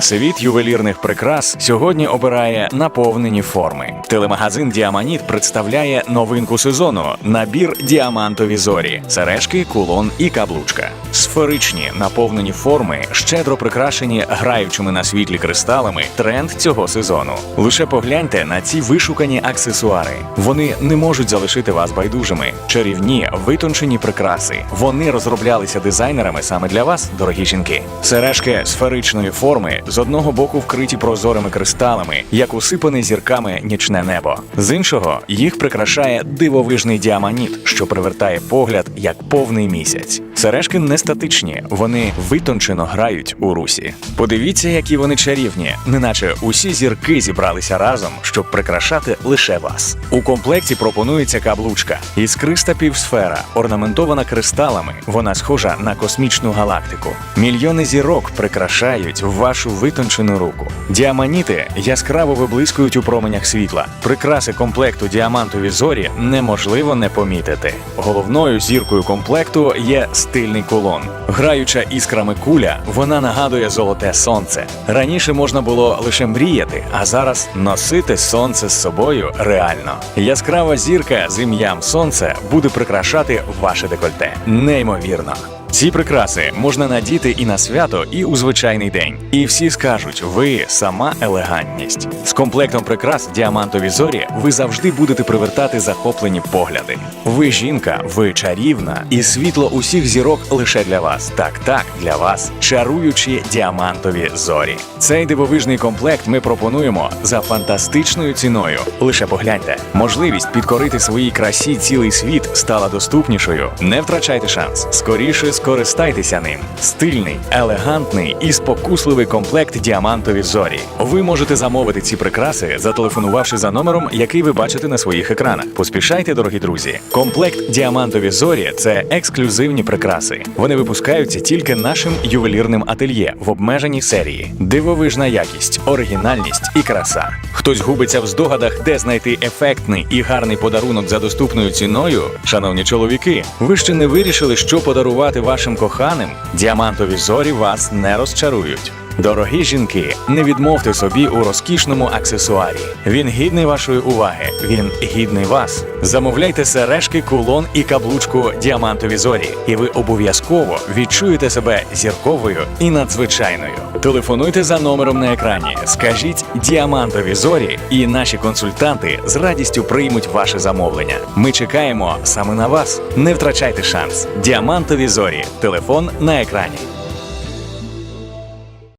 Світ ювелірних прикрас сьогодні обирає наповнені форми. Телемагазин Діаманіт представляє новинку сезону: набір діамантові зорі, сережки, кулон і каблучка. Сферичні наповнені форми, щедро прикрашені граючими на світлі кристалами. Тренд цього сезону. Лише погляньте на ці вишукані аксесуари. Вони не можуть залишити вас байдужими. Чарівні, витончені прикраси. Вони розроблялися дизайнерами саме для вас, дорогі жінки. Сережки сферичної форми з одного боку вкриті прозорими кристалами, як усипане зірками нічне небо. З іншого їх прикрашає дивовижний діаманіт, що привертає погляд як повний місяць. Сережки не статичні, вони витончено грають у русі. Подивіться, які вони чарівні, неначе усі зірки зібралися разом, щоб прикрашати лише вас. У комплекті пропонується каблучка, іскриста півсфера, орнаментована кристалами. Вона схожа на космічну галактику. Мільйони зірок прикрашають вашу витончену руку. Діаманіти яскраво виблискують у променях світла. Прикраси комплекту діамантові зорі неможливо не помітити. Головною зіркою комплекту є стильний кулон. Граюча іскрами куля, вона нагадує золоте сонце. Раніше можна було лише мріяти, а зараз носити сонце з собою реально. Яскрава зірка з ім'ям сонце буде прикрашати ваше декольте. Неймовірно. Ці прикраси можна надіти і на свято, і у звичайний день. І всі скажуть, ви сама елегантність. З комплектом прикрас діамантові зорі ви завжди будете привертати захоплені погляди. Ви жінка, ви чарівна, і світло усіх зірок лише для вас. Так, так, для вас. Чаруючі діамантові зорі. Цей дивовижний комплект ми пропонуємо за фантастичною ціною. Лише погляньте, можливість підкорити своїй красі цілий світ стала доступнішою. Не втрачайте шанс. Скоріше скористайтеся ним. Стильний, елегантний і спокусливий комплект діамантові зорі. Ви можете замовити ці прикраси, зателефонувавши за номером, який ви бачите на своїх екранах. Поспішайте, дорогі друзі. Комплект діамантові зорі це ексклюзивні прикраси. Вони випускаються тільки нашим ювелірним ательє в обмеженій серії. Дивовижна якість, оригінальність і краса. Хтось губиться в здогадах, де знайти ефектний і гарний подарунок за доступною ціною. Шановні чоловіки, ви ще не вирішили, що подарувати вашим коханим? Діамантові зорі вас не розчарують. Дорогі жінки, не відмовте собі у розкішному аксесуарі. Він гідний вашої уваги, він гідний вас. Замовляйте сережки, кулон і каблучку діамантові зорі, і ви обов'язково відчуєте себе зірковою і надзвичайною. Телефонуйте за номером на екрані, скажіть діамантові зорі, і наші консультанти з радістю приймуть ваше замовлення. Ми чекаємо саме на вас. Не втрачайте шанс. Діамантові зорі. Телефон на екрані.